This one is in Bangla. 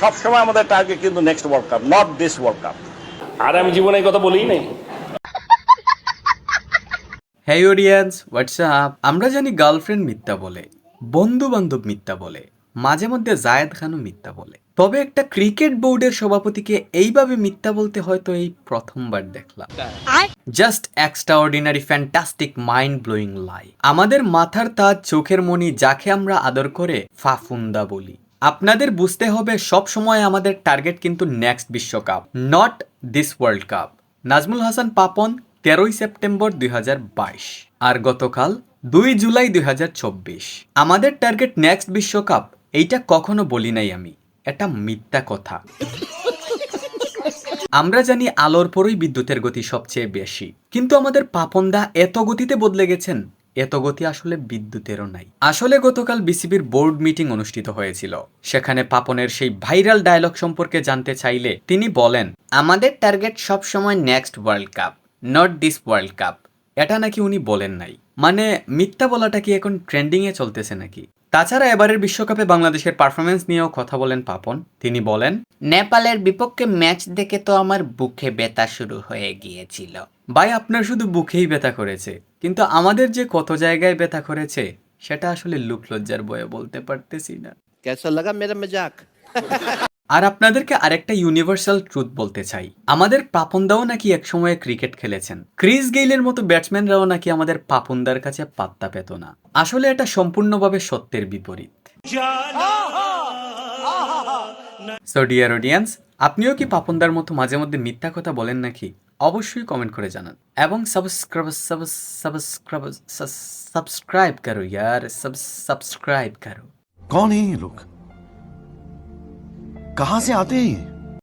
সবসময় আমাদের টার্গেট কিন্তু next world cup not this world cup আর আমি জীবনে এই কথা বলিই নাই। হ্যাঁ অডিয়েন্স হোয়াটসঅ্যাপ আমরা জানি গার্লফ্রেন্ড মিথ্যা বলে বন্ধু বান্ধব মিথ্যা বলে মাঝে মধ্যে জায়েদ খানও মিথ্যা বলে। তবে একটা ক্রিকেট বোর্ডের সভাপতিকে এইভাবে মিথ্যা বলতে হয়তো এই প্রথমবার দেখলাম। Just extraordinary fantastic mind blowing লাই আমাদের মাথার তাজ চোখের মণি যাকে আমরা আদর করে ফাফুন্দা বলি। আপনাদের বুঝতে হবে সব সময় আমাদের টার্গেট কিন্তু নেক্সট বিশ্বকাপ not this world cup Nazmul Hasan Papon তেরোই সেপ্টেম্বর দু হাজার বাইশ আর গতকাল দুই জুলাই দুই আমাদের টার্গেট নেক্সট বিশ্বকাপ, এইটা কখনো বলি নাই আমি, এটা মিথ্যা কথা। আমরা জানি আলোর পরই বিদ্যুতের গতি সবচেয়ে বেশি, কিন্তু আমাদের পাপনদা এত গতিতে বদলে গেছেন এত গতি আসলে বিদ্যুতেরও নাই। আসলে গতকাল বিসিবির বোর্ড মিটিং অনুষ্ঠিত হয়েছিল। সেখানে পাপনের সেই ভাইরাল ডায়লগ সম্পর্কে জানতে চাইলে তিনি বলেন, আমাদের টার্গেট সবসময় next world cup, not this world cup. এটা নাকি উনি বলেন নাই। মানে মিথ্যা বলাটা কি এখন ট্রেন্ডিংয়ে চলতেছে নাকি? তাছাড়া এবারের বিশ্বকাপে বাংলাদেশের পারফরমেন্স নিয়েও কথা বলেন পাপন। তিনি বলেন নেপালের বিপক্ষে ম্যাচ দেখে তো আমার বুকে ব্যথা শুরু হয়ে গিয়েছিল। ভাই আপনার শুধু বুকেই ব্যথা করেছে কিন্তু আমাদের যে কত জায়গায় ব্যথা করেছে সেটা আসলে লুকলজ্জার বয়ে বলতে পারতেছি না। কেসা লাগা মেরা মজাক আর আপনাদেরকে আরেকটা ইউনিভার্সাল ট্রুথ বলতে চাই। আমাদের পাপনদাও নাকি একসময় ক্রিকেট খেলেছেন। ক্রিস গেইলের মতো ব্যাটসম্যানরাও নাকি আমাদের পাপনদার কাছে পাত্তা পেত না। আসলে এটা সম্পূর্ণভাবে সত্যের বিপরীত। সো ডিয়ার অডিয়েন্স আপনিও কি পাপনদার মতো মাঝে মধ্যে মিথ্যা কথা বলেন নাকি? অবশ্যই কমেন্ট করে জানান। এবং সাবস্ক্রাইব সাবস্ক্রাইব সাবস্ক্রাইব করো ইয়ার সাবস্ক্রাইব করো। কোন লোক कहाँ से आते हैं ये?